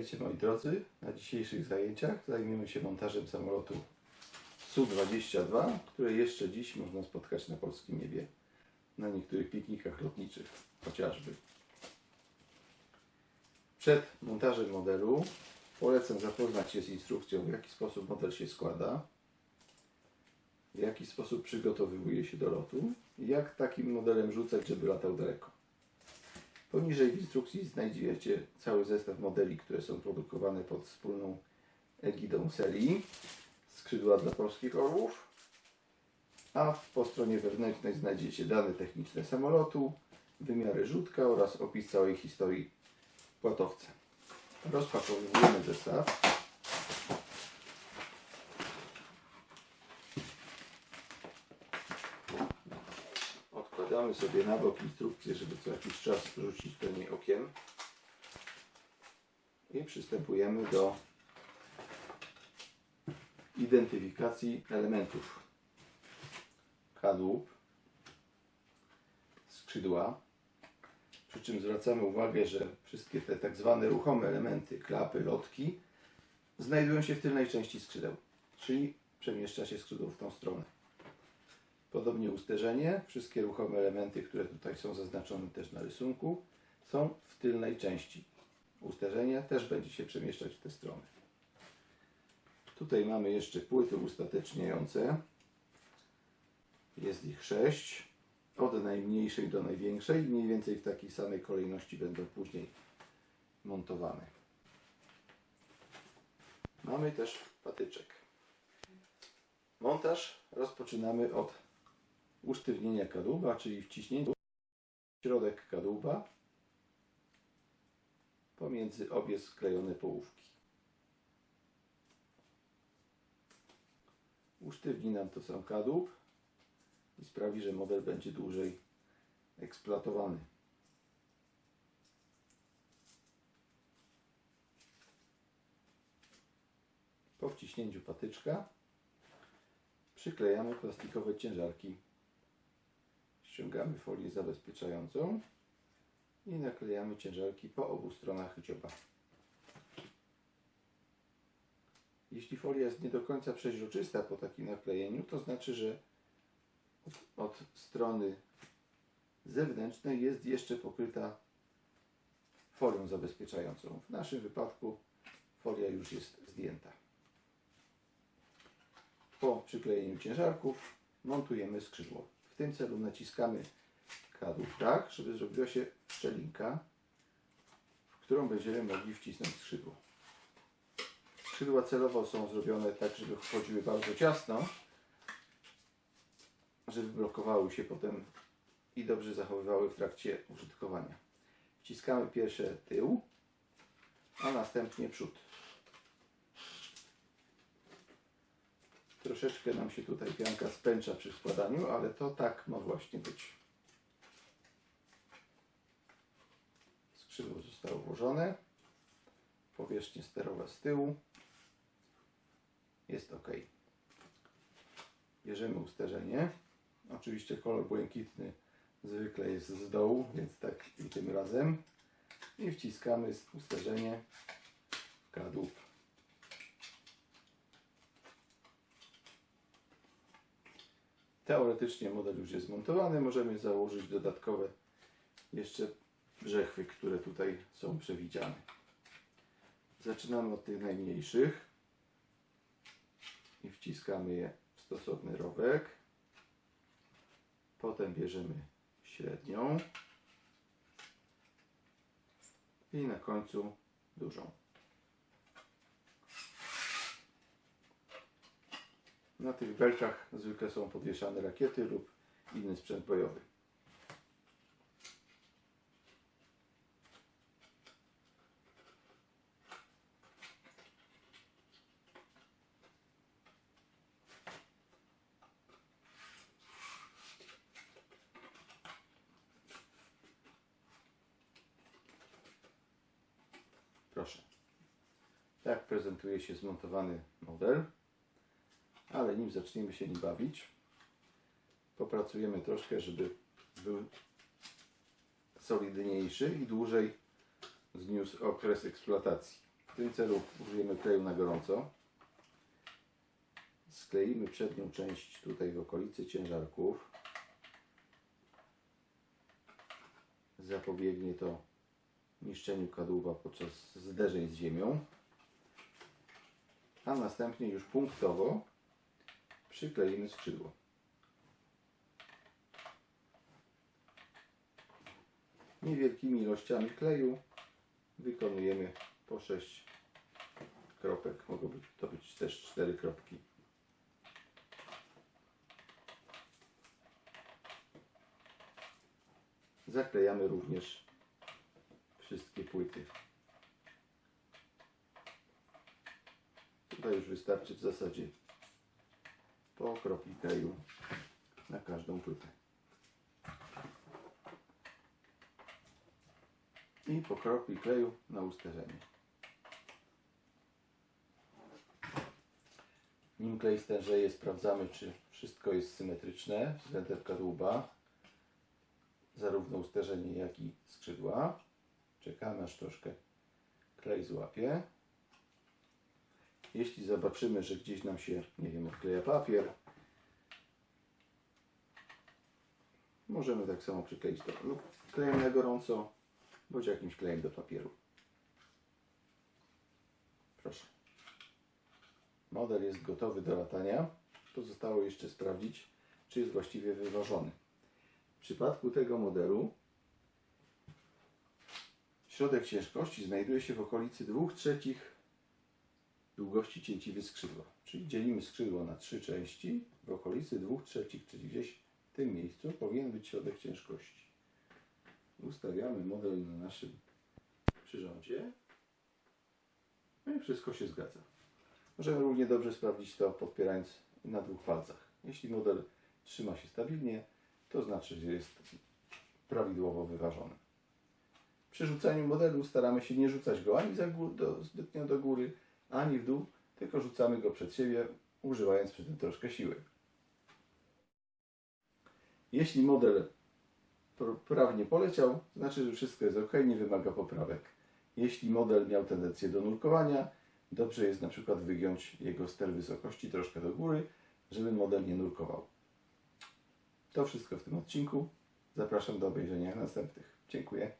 Witajcie moi drodzy. Na dzisiejszych zajęciach zajmiemy się montażem samolotu Su-22, które jeszcze dziś można spotkać na polskim niebie. Na niektórych piknikach lotniczych chociażby. Przed montażem modelu polecam zapoznać się z instrukcją, w jaki sposób model się składa, w jaki sposób przygotowywuje się do lotu i jak takim modelem rzucać, żeby latał daleko. Poniżej w instrukcji znajdziecie cały zestaw modeli, które są produkowane pod wspólną egidą serii skrzydła dla polskich orłów. A po stronie wewnętrznej znajdziecie dane techniczne samolotu, wymiary rzutka oraz opis całej historii płatowca. Rozpakowujemy zestaw. Odkładamy sobie na bok instrukcję, żeby co jakiś czas rzucić do niej okiem. I przystępujemy do identyfikacji elementów. Kadłub, skrzydła. Przy czym zwracamy uwagę, że wszystkie te tak zwane ruchome elementy, klapy, lotki, znajdują się w tylnej części skrzydeł, czyli przemieszcza się skrzydło w tą stronę. Podobnie usterzenie, wszystkie ruchome elementy, które tutaj są zaznaczone też na rysunku, są w tylnej części. Usterzenie też będzie się przemieszczać w tę stronę. Tutaj mamy jeszcze płyty ustateczniające. Jest ich sześć. Od najmniejszej do największej. Mniej więcej w takiej samej kolejności będą później montowane. Mamy też patyczek. Montaż rozpoczynamy od usztywnienia kadłuba, czyli wciśnięcia w środek kadłuba pomiędzy obie sklejone połówki. Usztywni nam to sam kadłub i sprawi, że model będzie dłużej eksploatowany. Po wciśnięciu patyczka przyklejamy plastikowe ciężarki. Ściągamy folię zabezpieczającą i naklejamy ciężarki po obu stronach dzioba. Jeśli folia jest nie do końca przeźroczysta po takim naklejeniu, to znaczy, że od, strony zewnętrznej jest jeszcze pokryta folią zabezpieczającą. W naszym wypadku folia już jest zdjęta. Po przyklejeniu ciężarków montujemy skrzydło. Tym celu naciskamy kadłub tak, żeby zrobiła się szczelinka, w którą będziemy mogli wcisnąć skrzydło. Skrzydła celowo są zrobione tak, żeby wchodziły bardzo ciasno, żeby blokowały się potem i dobrze zachowywały w trakcie użytkowania. Wciskamy pierwsze tył, a następnie przód. Troszeczkę nam się tutaj pianka spęcza przy wkładaniu, ale to tak ma właśnie być. Skrzydło zostało włożone. Powierzchnie sterowa z tyłu. Jest ok. Bierzemy usterzenie. Oczywiście kolor błękitny zwykle jest z dołu, więc tak i tym razem. I wciskamy usterzenie w kadłub. Teoretycznie model już jest montowany. Możemy założyć dodatkowe jeszcze brzechwy, które tutaj są przewidziane. Zaczynamy od tych najmniejszych i wciskamy je w stosowny rowek. Potem bierzemy średnią i na końcu dużą. Na tych belkach zwykle są podwieszane rakiety lub inny sprzęt bojowy. Proszę. Tak prezentuje się zmontowany model. Ale nim zaczniemy się nim bawić, popracujemy troszkę, żeby był solidniejszy i dłużej zniósł okres eksploatacji. W tym celu użyjemy kleju na gorąco. Skleimy przednią część tutaj w okolicy ciężarków. Zapobiegnie to niszczeniu kadłuba podczas zderzeń z ziemią. A następnie już punktowo przykleimy skrzydło. Niewielkimi ilościami kleju wykonujemy po 6 kropek. Mogą być, to być też 4 kropki. Zaklejamy również wszystkie płyty. Tutaj już wystarczy w zasadzie po kropli kleju na każdą płytę. I po kropli kleju na usterzenie. Nim klej stężeje, sprawdzamy, czy wszystko jest symetryczne względem kadłuba. Zarówno usterzenie, jak i skrzydła. Czekamy, aż troszkę klej złapie. Jeśli zobaczymy, że gdzieś nam się, nie wiem, odkleja papier, możemy tak samo przykleić to lub klejem na gorąco, bądź jakimś klejem do papieru. Proszę. Model jest gotowy do latania. Pozostało jeszcze sprawdzić, czy jest właściwie wyważony. W przypadku tego modelu środek ciężkości znajduje się w okolicy 2 trzecich długości cięciwy skrzydła. Czyli dzielimy skrzydło na trzy części. W okolicy 2 trzecich, czyli gdzieś tym miejscu powinien być środek ciężkości. Ustawiamy model na naszym przyrządzie. No i wszystko się zgadza. Możemy równie dobrze sprawdzić to podpierając na dwóch palcach. Jeśli model trzyma się stabilnie, to znaczy, że jest prawidłowo wyważony. Przy rzucaniu modelu staramy się nie rzucać go ani do, zbytnio do góry, ani w dół, tylko rzucamy go przed siebie, używając przy tym troszkę siły. Jeśli model pr- prawnie poleciał, znaczy, że wszystko jest ok, nie wymaga poprawek. Jeśli model miał tendencję do nurkowania, dobrze jest na przykład wygiąć jego ster wysokości troszkę do góry, żeby model nie nurkował. To wszystko w tym odcinku. Zapraszam do obejrzenia następnych. Dziękuję.